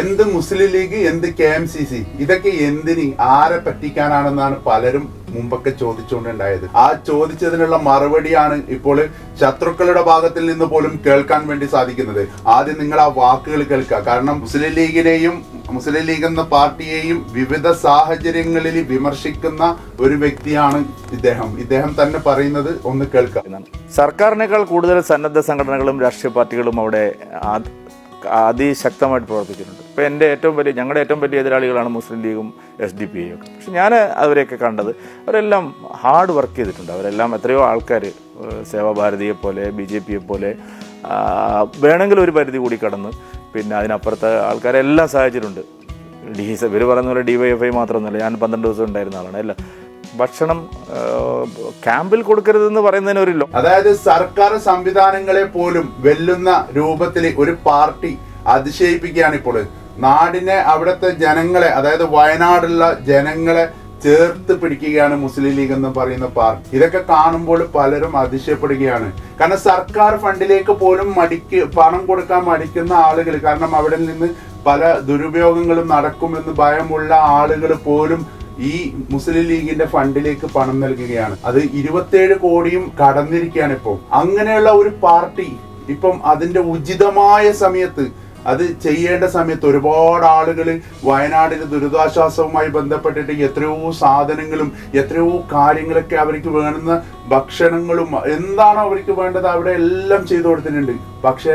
എന്ത് മുസ്ലിം ലീഗ് എന്ത് K M C C ഇതൊക്കെ എന്തിന് ആരെ പറ്റിക്കാനാണെന്നാണ് പലരും മുമ്പൊക്കെ ചോദിച്ചുകൊണ്ടുണ്ടായത്. ആ ചോദിച്ചതിനുള്ള മറുപടിയാണ് ഇപ്പോൾ ശത്രുക്കളുടെ ഭാഗത്തിൽ നിന്ന് പോലും കേൾക്കാൻ വേണ്ടി സാധിക്കുന്നത്. ആദ്യം നിങ്ങൾ ആ വാക്കുകൾ കേൾക്കുക. കാരണം മുസ്ലിം ലീഗിനെയും മുസ്ലിം ലീഗ് എന്ന പാർട്ടിയെയും വിവിധ സാഹചര്യങ്ങളിൽ വിമർശിക്കുന്ന ഒരു വ്യക്തിയാണ് ഇദ്ദേഹം. ഇദ്ദേഹം തന്നെ പറയുന്നത് ഒന്ന് കേൾക്കാം. സർക്കാരിനേക്കാൾ കൂടുതൽ സന്നദ്ധ സംഘടനകളും രാഷ്ട്രീയ പാർട്ടികളും അവിടെ അതിശക്തമായിട്ട് പ്രവർത്തിച്ചിട്ടുണ്ട്. ഇപ്പോൾ എന്റെ ഏറ്റവും വലിയ ഞങ്ങളുടെ ഏറ്റവും വലിയ എതിരാളികളാണ് മുസ്ലിം ലീഗും എസ് ഡി പി ഒക്കെ. പക്ഷെ ഞാൻ അവരെയൊക്കെ കണ്ടത് അവരെല്ലാം ഹാർഡ് വർക്ക് ചെയ്തിട്ടുണ്ട്. അവരെല്ലാം എത്രയോ ആൾക്കാർ സേവാഭാരതിയെ പോലെ ബി ജെ പിയെ പോലെ വേണമെങ്കിൽ ഒരു പരിധി കൂടി കടന്ന് പിന്നെ അതിനപ്പുറത്തെ ആൾക്കാരെല്ലാം സഹായിച്ചിട്ടുണ്ട്. ഡി ഇവർ പറയുന്ന പോലെ ഡി വൈ എഫ് ഐ മാത്രമൊന്നുമല്ല. ഞാൻ പന്ത്രണ്ട് ദിവസം ഉണ്ടായിരുന്ന ആളാണ്. അല്ല ഭക്ഷണം ക്യാമ്പിൽ കൊടുക്കരുതെന്ന് പറയുന്നതിന് ഒരു അതായത് സർക്കാർ സംവിധാനങ്ങളെ പോലും വെല്ലുന്ന രൂപത്തിൽ ഒരു പാർട്ടി അതിശയിപ്പിക്കുകയാണ് ഇപ്പോൾ നാടിനെ അവിടുത്തെ ജനങ്ങളെ അതായത് വയനാടുള്ള ജനങ്ങളെ ചേർത്ത് പിടിക്കുകയാണ് മുസ്ലിം ലീഗ് എന്ന് പറയുന്ന പാർട്ടി ഇതൊക്കെ കാണുമ്പോൾ പലരും അതിശയപ്പെടുകയാണ്. കാരണം സർക്കാർ ഫണ്ടിലേക്ക് പോലും മടിക്ക് പണം കൊടുക്കാൻ മടിക്കുന്ന ആളുകൾ കാരണം അവിടെ നിന്ന് പല ദുരുപയോഗങ്ങളും നടക്കുമെന്ന് ഭയമുള്ള ആളുകൾ പോലും ഈ മുസ്ലിം ലീഗിന്റെ ഫണ്ടിലേക്ക് പണം നൽകുകയാണ്. അത് ഇരുപത്തേഴ് കോടിയും കടന്നിരിക്കുകയാണ് ഇപ്പോൾ. അങ്ങനെയുള്ള ഒരു പാർട്ടി ഇപ്പം അതിന്റെ ഉചിതമായ സമയത്ത് അത് ചെയ്യേണ്ട സമയത്ത് ഒരുപാട് ആളുകൾ വയനാടിന് ദുരിതാശ്വാസവുമായി ബന്ധപ്പെട്ടിട്ട് എത്രയോ സാധനങ്ങളും എത്രയോ കാര്യങ്ങളൊക്കെ അവർക്ക് വേണ്ടുന്ന ഭക്ഷണങ്ങളും എന്താണോ അവർക്ക് വേണ്ടത് അവിടെ എല്ലാം ചെയ്തു കൊടുത്തിട്ടുണ്ട്. പക്ഷെ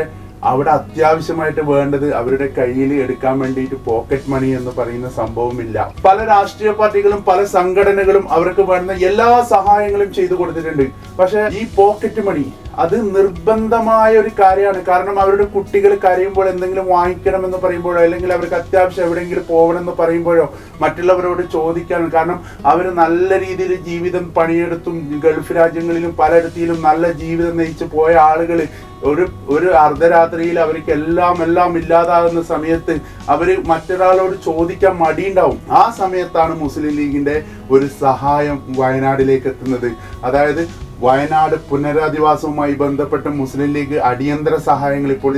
അവിടെ അത്യാവശ്യമായിട്ട് വേണ്ടത് അവരുടെ കയ്യിൽ എടുക്കാൻ വേണ്ടിയിട്ട് പോക്കറ്റ് മണി എന്ന് പറയുന്ന സംഭവമില്ല. പല രാഷ്ട്രീയ പാർട്ടികളും പല സംഘടനകളും അവർക്ക് വേണ്ടുന്ന എല്ലാ സഹായങ്ങളും ചെയ്തു കൊടുത്തിട്ടുണ്ട്. പക്ഷെ ഈ പോക്കറ്റ് മണി അത് നിർബന്ധമായ ഒരു കാര്യമാണ്. കാരണം അവരുടെ കുട്ടികൾ കരയുമ്പോൾ എന്തെങ്കിലും വാങ്ങിക്കണം എന്ന് പറയുമ്പോഴോ അല്ലെങ്കിൽ അവർക്ക് അത്യാവശ്യം എവിടെയെങ്കിലും പോകണം എന്ന് പറയുമ്പോഴോ മറ്റുള്ളവരോട് ചോദിക്കാൻ കാരണം അവർ നല്ല രീതിയിൽ ജീവിതം പണിയെടുത്തും ഗൾഫ് രാജ്യങ്ങളിലും പലയിടത്തിലും നല്ല ജീവിതം നയിച്ച് പോയ ആളുകൾ ഒരു ഒരു അർദ്ധരാത്രിയിൽ അവർക്ക് എല്ലാം എല്ലാം ഇല്ലാതാകുന്ന സമയത്ത് അവർ മറ്റൊരാളോട് ചോദിക്കാൻ മടിയുണ്ടാവും. ആ സമയത്താണ് മുസ്ലിം ലീഗിന്റെ ഒരു സഹായം വയനാടിലേക്ക് എത്തുന്നത്. അതായത് വയനാട് പുനരധിവാസവുമായി ബന്ധപ്പെട്ട് മുസ്ലിം ലീഗ് അടിയന്തര സഹായങ്ങൾ ഇപ്പോൾ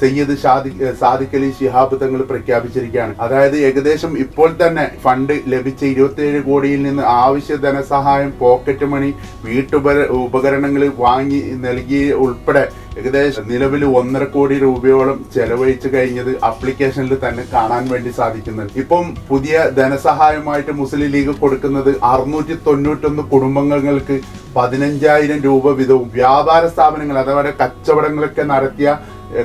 സയ്യദ് ഷാദി സാദിഖ് അലി ശിഹാബ് തങ്ങൾ പ്രഖ്യാപിച്ചിരിക്കുകയാണ്. അതായത് ഏകദേശം ഇപ്പോൾ തന്നെ ഫണ്ട് ലഭിച്ച ഇരുപത്തിയേഴ് കോടിയിൽ നിന്ന് ആവശ്യ ധനസഹായം പോക്കറ്റ് മണി വീട്ടുപര ഉപകരണങ്ങൾ വാങ്ങി നൽകി ഉൾപ്പെടെ ഏകദേശം നിലവിൽ ഒന്നര കോടി രൂപയോളം ചെലവഴിച്ചു കഴിഞ്ഞത് അപ്ലിക്കേഷനിൽ തന്നെ കാണാൻ വേണ്ടി സാധിക്കുന്നുണ്ട്. ഇപ്പം പുതിയ ധനസഹായമായിട്ട് മുസ്ലിം ലീഗ് കൊടുക്കുന്നത് അറുന്നൂറ്റി തൊണ്ണൂറ്റൊന്ന് കുടുംബങ്ങൾക്ക് പതിനഞ്ചായിരം രൂപ വീതവും. വ്യാപാര സ്ഥാപനങ്ങൾ അഥവാ കച്ചവടങ്ങളൊക്കെ നടത്തിയ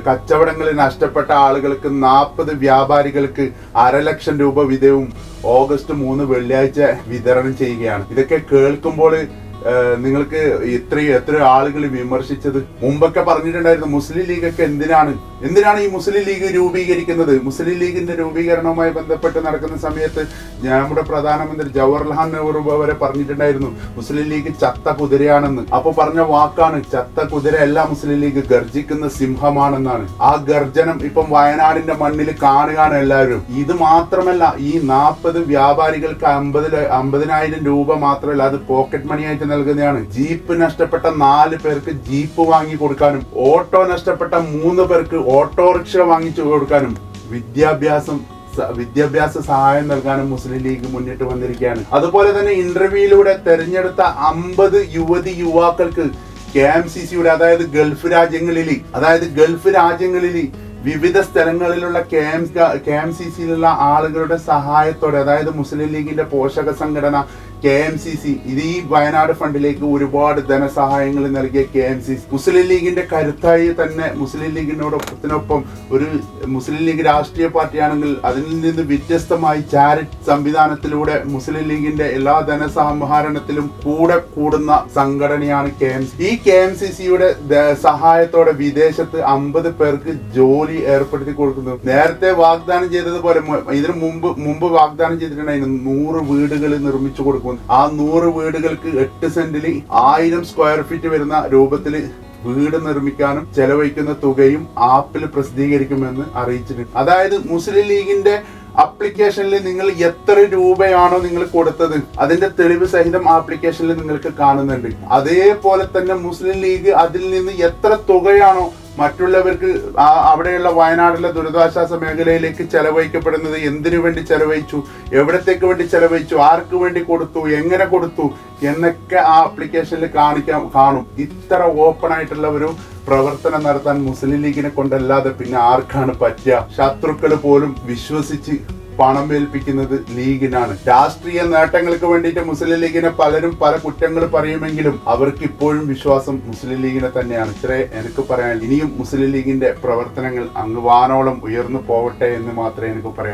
കച്ചവടങ്ങളിൽ നഷ്ടപ്പെട്ട ആളുകൾക്ക് നാൽപ്പത് വ്യാപാരികൾക്ക് അരലക്ഷം രൂപ വീതവും ഓഗസ്റ്റ് മൂന്ന് വെള്ളിയാഴ്ച വിതരണം ചെയ്യുകയാണ്. ഇതൊക്കെ കേൾക്കുമ്പോൾ നിങ്ങൾക്ക് ഇത്രയും എത്ര ആളുകൾ വിമർശിച്ചത്. മുമ്പൊക്കെ പറഞ്ഞിട്ടുണ്ടായിരുന്നു മുസ്ലിം ലീഗൊക്കെ എന്തിനാണ്? എന്തിനാണ് ഈ മുസ്ലിം ലീഗ് രൂപീകരിക്കുന്നത്? മുസ്ലിം ലീഗിന്റെ രൂപീകരണവുമായി ബന്ധപ്പെട്ട് നടക്കുന്ന സമയത്ത് നമ്മുടെ പ്രധാനമന്ത്രി ജവഹർലാൽ നെഹ്റു വരെ പറഞ്ഞിട്ടുണ്ടായിരുന്നു മുസ്ലിം ലീഗ് ചത്ത കുതിരയാണെന്ന്. അപ്പൊ പറഞ്ഞ വാക്കാണ് ചത്ത കുതിര അല്ല മുസ്ലിം ലീഗ് ഗർജിക്കുന്ന സിംഹമാണെന്നാണ്. ആ ഗർജനം ഇപ്പം വയനാടിന്റെ മണ്ണിൽ കാണുകയാണ് എല്ലാവരും. ഇത് മാത്രമല്ല ഈ നാൽപ്പത് വ്യാപാരികൾക്ക് അമ്പതിൽ അമ്പതിനായിരം രൂപ മാത്രമല്ല അത് പോക്കറ്റ് മണി ആയിട്ട് നൽകുന്നതാണ്. ജീപ്പ് നഷ്ടപ്പെട്ട നാല് പേർക്ക് ജീപ്പ് വാങ്ങി കൊടുക്കാനും ഓട്ടോ നഷ്ടപ്പെട്ട മൂന്ന് പേർക്ക് ഓട്ടോറിക്ഷ വാങ്ങിച്ചു കൊടുക്കാനും വിദ്യാഭ്യാസം വിദ്യാഭ്യാസ സഹായം നൽകാനും മുസ്ലിം ലീഗ് മുന്നിട്ട് വന്നിരിക്കുകയാണ്. അതുപോലെ തന്നെ ഇന്റർവ്യൂയിലൂടെ തെരഞ്ഞെടുത്ത അമ്പത് യുവതി യുവാക്കൾക്ക് കെ എം സി സിയുടെ അതായത് ഗൾഫ് രാജ്യങ്ങളിൽ അതായത് ഗൾഫ് രാജ്യങ്ങളിൽ വിവിധ സ്ഥലങ്ങളിലുള്ള K M K M C സിയിലുള്ള ആളുകളുടെ സഹായത്തോടെ അതായത് മുസ്ലിം ലീഗിന്റെ പോഷക സംഘടന കെ എം സി സി ഇത് ഈ വയനാട് ഫണ്ടിലേക്ക് ഒരുപാട് ധനസഹായങ്ങൾ നൽകിയ K M C C. Muslim ലീഗിന്റെ കരുത്തായി തന്നെ മുസ്ലിം ലീഗിനോടൊപ്പത്തിനൊപ്പം ഒരു മുസ്ലിം ലീഗ് രാഷ്ട്രീയ പാർട്ടിയാണെങ്കിൽ അതിൽ നിന്ന് വ്യത്യസ്തമായി ചാരിറ്റി സംവിധാനത്തിലൂടെ മുസ്ലിം ലീഗിന്റെ എല്ലാ ധനസമാഹരണത്തിലും കൂടെ കൂടുന്ന സംഘടനയാണ് കെ എം ഈ കെ എം സി സിയുടെ സഹായത്തോടെ വിദേശത്ത് അമ്പത് പേർക്ക് ജോലി ഏർപ്പെടുത്തി കൊടുക്കുന്നു. നേരത്തെ വാഗ്ദാനം ചെയ്തതുപോലെ ഇതിനു മുമ്പ് മുമ്പ് വാഗ്ദാനം ചെയ്തിട്ടുണ്ടായിരുന്നു നൂറ് വീടുകൾ നിർമ്മിച്ചു കൊടുക്കും ആ നൂറ് വീടുകൾക്ക് എട്ട് സെന്റിൽ ആയിരം സ്ക്വയർ ഫീറ്റ് വരുന്ന രൂപത്തിൽ വീട് നിർമ്മിക്കാനും ചെലവഴിക്കുന്ന തുകയും ആപ്പിൽ പ്രസിദ്ധീകരിക്കുമെന്ന് അറിയിച്ചിട്ടുണ്ട്. അതായത് മുസ്ലിം ലീഗിന്റെ അപ്ലിക്കേഷനിൽ നിങ്ങൾ എത്ര രൂപയാണോ നിങ്ങൾ കൊടുത്തത് അതിന്റെ തെളിവ് സഹിതം ആപ്ലിക്കേഷനിൽ നിങ്ങൾക്ക് കാണുന്നുണ്ട്. അതേപോലെ തന്നെ മുസ്ലിം ലീഗ് അതിൽ നിന്ന് എത്ര തുകയാണോ മറ്റുള്ളവർക്ക് ആ- അവിടെയുള്ള വയനാട്ടിലെ ദുരിതാശ്വാസ മേഖലയിലേക്ക് ചെലവഴിക്കപ്പെടുന്നത് എന്തിനു വേണ്ടി ചെലവഴിച്ചു? എവിടത്തേക്ക് വേണ്ടി ചെലവഴിച്ചു? ആർക്ക് വേണ്ടി കൊടുത്തു? എങ്ങനെ കൊടുത്തു? എന്നൊക്കെ ആ ആപ്ലിക്കേഷനിൽ കാണിക്കാൻ കാണും. ഇത്ര ഓപ്പൺ ആയിട്ടുള്ള ഒരു പ്രവർത്തനം നടത്താൻ മുസ്ലിം ലീഗിനെ കൊണ്ടല്ലാതെ പിന്നെ ആർക്കാണ് പറ്റുക? ശത്രുക്കൾ പോലും വിശ്വസിച്ച് പണം ഏൽപ്പിക്കുന്നത് ലീഗിനാണ്. രാഷ്ട്രീയ നേട്ടങ്ങൾക്ക് വേണ്ടിയിട്ട് മുസ്ലിം ലീഗിനെ പലരും പല കുറ്റങ്ങൾ പറയുമെങ്കിലും അവർക്ക് ഇപ്പോഴും വിശ്വാസം മുസ്ലിം ലീഗിനെ തന്നെയാണ്. ഇത്രേ എനിക്ക് പറയാൻ ഇനിയും മുസ്ലിം ലീഗിന്റെ പ്രവർത്തനങ്ങൾ അങ്ങ് വാനോളം ഉയർന്നു പോവട്ടെ എന്ന് മാത്രമേ എനിക്ക് പറയാൻ